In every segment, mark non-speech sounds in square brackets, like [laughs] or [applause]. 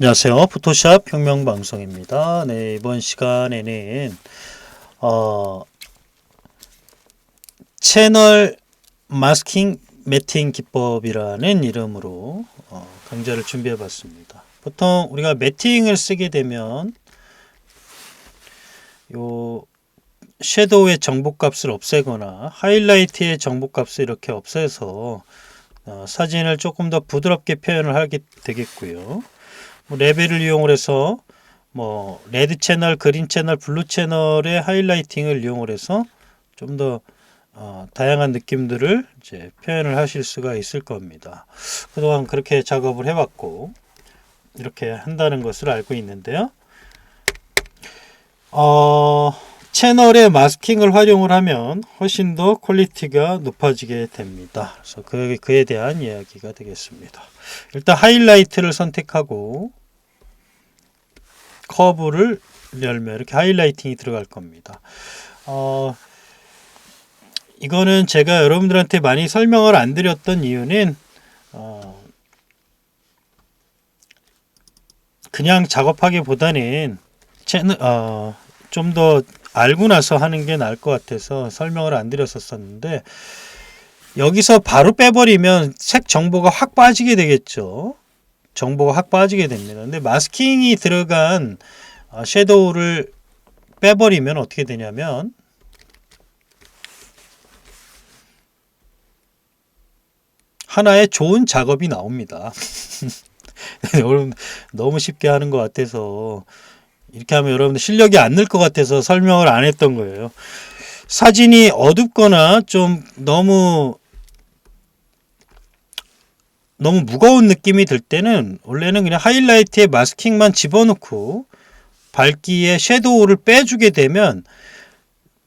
안녕하세요. 포토샵 혁명방송입니다. 네, 이번 시간에는, 어, 채널 마스킹 매팅 기법이라는 이름으로 어, 강좌를 준비해 봤습니다. 보통 우리가 매팅을 쓰게 되면, 요, 섀도우의 정보값을 없애거나 하이라이트의 정보값을 이렇게 없애서 어, 사진을 조금 더 부드럽게 표현을 하게 되겠고요. 뭐 레벨을 이용을 해서 뭐 레드 채널, 그린 채널, 블루 채널의 하이라이팅을 이용을 해서 좀더 어, 다양한 느낌들을 이제 표현을 하실 수가 있을 겁니다. 그동안 그렇게 작업을 해왔고 이렇게 한다는 것을 알고 있는데요. 어, 채널의 마스킹을 활용을 하면 훨씬 더 퀄리티가 높아지게 됩니다. 그래서 그, 그에 대한 이야기가 되겠습니다. 일단 하이라이트를 선택하고 커브를 열면 이렇게 하이라이팅이 들어갈 겁니다. 어, 이거는 제가 여러분들한테 많이 설명을 안 드렸던 이유는 어, 그냥 작업하기보다는 채널 어, 좀더 알고 나서 하는 게 나을 것 같아서 설명을 안 드렸었었는데 여기서 바로 빼버리면 색 정보가 확 빠지게 되겠죠. 정보가 확 빠지게 됩니다. 근데 마스킹이 들어간 어, 섀도우를 빼버리면 어떻게 되냐면 하나의 좋은 작업이 나옵니다. [laughs] 너무 쉽게 하는 것 같아서 이렇게 하면 여러분들 실력이 안 늘 것 같아서 설명을 안 했던 거예요. 사진이 어둡거나 좀 너무 너무 무거운 느낌이 들 때는 원래는 그냥 하이라이트에 마스킹만 집어넣고 밝기에 섀도우를 빼주게 되면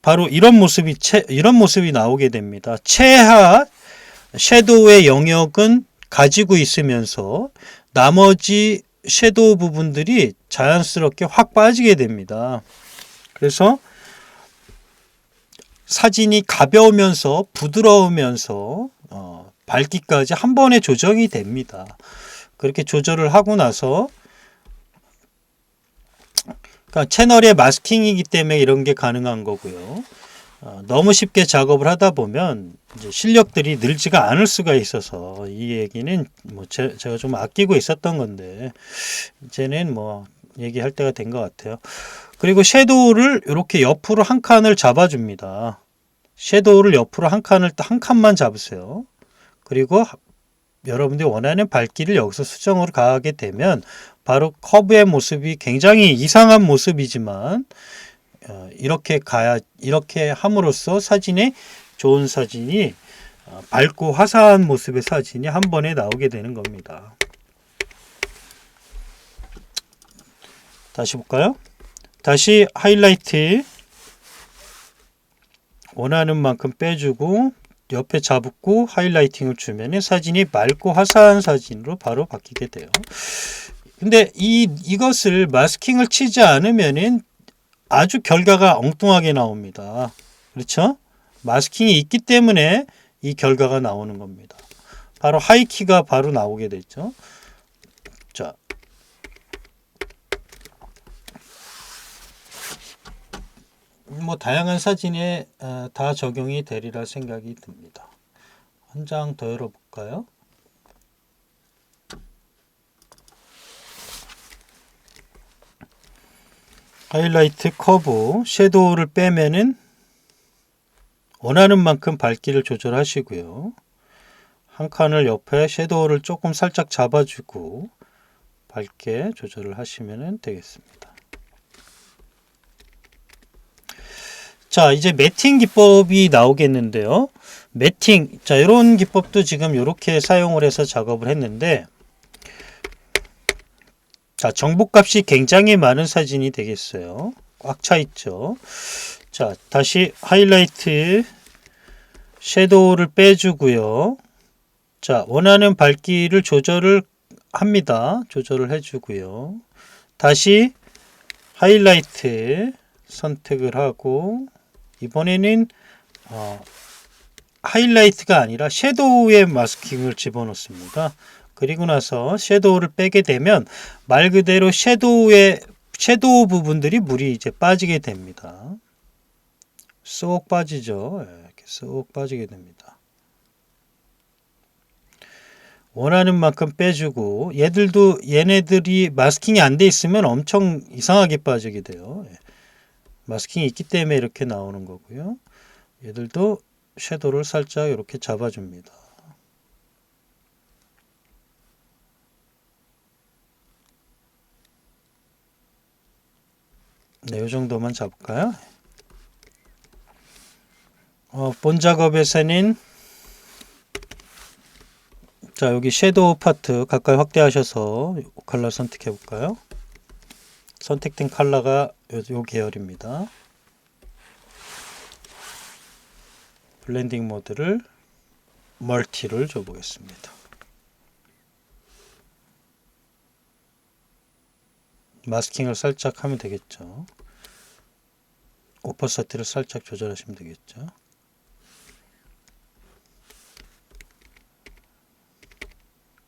바로 이런 모습이 채, 이런 모습이 나오게 됩니다. 최하 섀도우의 영역은 가지고 있으면서 나머지 섀도우 부분들이 자연스럽게 확 빠지게 됩니다. 그래서 사진이 가벼우면서 부드러우면서 어, 밝기까지 한 번에 조정이 됩니다. 그렇게 조절을 하고 나서 그러니까 채널의 마스킹이기 때문에 이런 게 가능한 거고요. 어, 너무 쉽게 작업을 하다 보면 실력들이 늘지가 않을 수가 있어서 이 얘기는 뭐 제, 제가 좀 아끼고 있었던 건데 이제는 뭐 얘기할 때가 된 것 같아요. 그리고 섀도우를 이렇게 옆으로 한 칸을 잡아줍니다. 섀도우를 옆으로 한 칸을 한 칸만 잡으세요. 그리고 여러분들이 원하는 밝기를 여기서 수정으로 가하게 되면 바로 커브의 모습이 굉장히 이상한 모습이지만 어, 이렇게 가야 이렇게 함으로써 사진에 좋은 사진이 어, 밝고 화사한 모습의 사진이 한 번에 나오게 되는 겁니다. 다시 볼까요? 다시 하이라이트 원하는 만큼 빼주고 옆에 잡고 하이라이팅을 주면 사진이 맑고 화사한 사진으로 바로 바뀌게 돼요. 근데 이 이것을 마스킹을 치지 않으면은 아주 결과가 엉뚱하게 나옵니다. 그렇죠? 마스킹이 있기 때문에 이 결과가 나오는 겁니다. 바로 하이키가 바로 나오게 됐죠. 자. 뭐 다양한 사진에 어, 다 적용이 되리라 생각이 듭니다. 한 장 더 열어볼까요? 하이라이트 커브 섀도우를 빼면은 원하는 만큼 밝기를 조절하시고요. 한 칸을 옆에 섀도우를 조금 살짝 잡아주고 밝게 조절을 하시면 되겠습니다. 자, 이제 매팅 기법이 나오겠는데요. 매팅, 자, 이런 기법도 지금 이렇게 사용을 해서 작업을 했는데, 자, 정보값이 굉장히 많은 사진이 되겠어요. 꽉 차 있죠. 자, 다시 하이라이트 섀도우를 빼주고요. 자, 원하는 밝기를 조절을 합니다. 조절을 해주고요. 다시 하이라이트 선택을 하고 이번에는 어, 하이라이트가 아니라 섀도우의 마스킹을 집어넣습니다. 그리고 나서 섀도우를 빼게 되면 말 그대로 섀도우의 섀도우 부분들이 물이 이제 빠지게 됩니다. 쏙 빠지죠. 예, 이렇게 쏙 빠지게 됩니다. 원하는 만큼 빼주고 얘들도 얘네들이 마스킹이 안 돼 있으면 엄청 이상하게 빠지게 돼요. 예. 마스킹이 있기 때문에 이렇게 나오는 거고요. 얘들도 섀도우를 살짝 이렇게 잡아줍니다. 네, 이 정도만 잡을까요? 어, 본 작업에서는 자 여기 섀도우 파트 가까이 확대하셔서 컬러 선택해 볼까요? 선택된 컬러가 요, 요 계열입니다. 블렌딩 모드를 멀티를 줘보겠습니다. 마스킹을 살짝 하면 되겠죠. 오퍼사티를 살짝 조절하시면 되겠죠.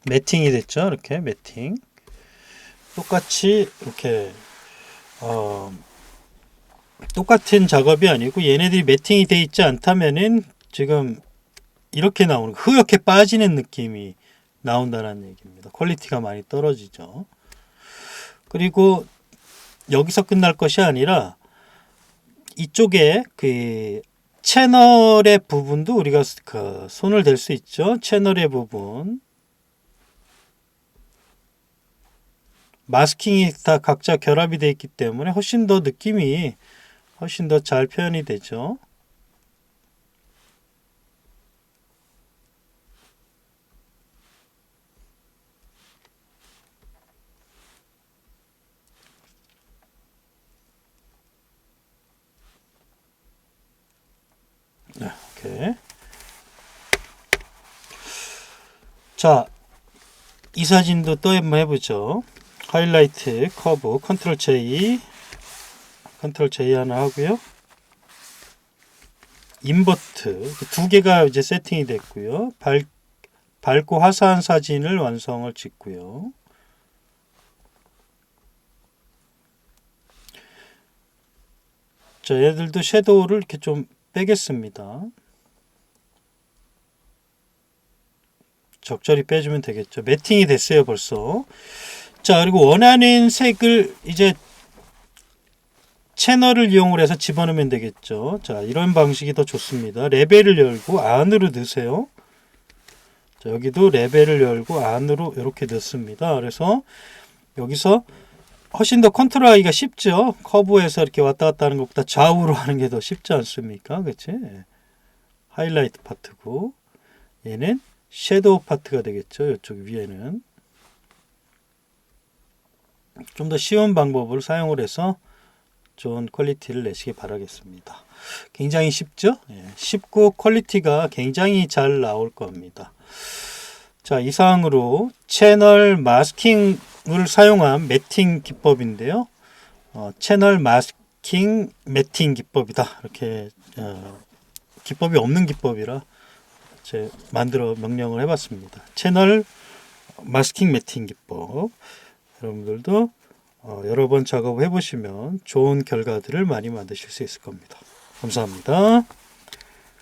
매팅이 됐죠. 이렇게 매팅. 똑같이 이렇게 어, 똑같은 작업이 아니고 얘네들이 매팅이 돼 있지 않다면은 지금 이렇게 나오는 흐옇게 빠지는 느낌이 나온다는 얘기입니다. 퀄리티가 많이 떨어지죠. 그리고 여기서 끝날 것이 아니라 이쪽에 그 채널의 부분도 우리가 그 손을 댈 수 있죠. 채널의 부분 마스킹이 다 각자 결합이 되어 있기 때문에 훨씬 더 느낌이 훨씬 더 잘 표현이 되죠. 네, 이렇게. 자, 이 사진도 또 한번 해보죠. 하이라이트, 커브, 컨트롤 J, 컨트롤 J 하나 하고요. 인버트 두 개가 이제 세팅이 됐고요. 밝, 밝고 화사한 사진을 완성을 짓고요. 자, 얘들도 섀도우를 이렇게 좀 빼겠습니다. 적절히 빼주면 되겠죠. 매팅이 됐어요, 벌써. 자, 그리고 원하는 색을 이제 채널을 이용을 해서 집어넣으면 되겠죠. 자, 이런 방식이 더 좋습니다. 레벨을 열고 안으로 넣으세요. 자, 여기도 레벨을 열고 안으로 이렇게 넣습니다. 그래서 여기서 훨씬 더 컨트롤하기가 쉽죠. 커브에서 이렇게 왔다 갔다 하는 것보다 좌우로 하는 게 더 쉽지 않습니까? 그치? 하이라이트 파트고 얘는 섀도우 파트가 되겠죠. 이쪽 위에는 좀 더 쉬운 방법을 사용을 해서 좋은 퀄리티를 내시기 바라겠습니다. 굉장히 쉽죠? 예, 쉽고 퀄리티가 굉장히 잘 나올 겁니다. 자, 이상으로 채널 마스킹을 사용한 매팅 기법인데요. 어, 채널 마스킹 매팅 기법이다. 이렇게 어, 기법이 없는 기법이라 제 만들어 명령을 해봤습니다. 채널 마스킹 매팅 기법. 여러분들도 어, 여러 번 작업해 보시면 좋은 결과들을 많이 만드실 수 있을 겁니다. 감사합니다.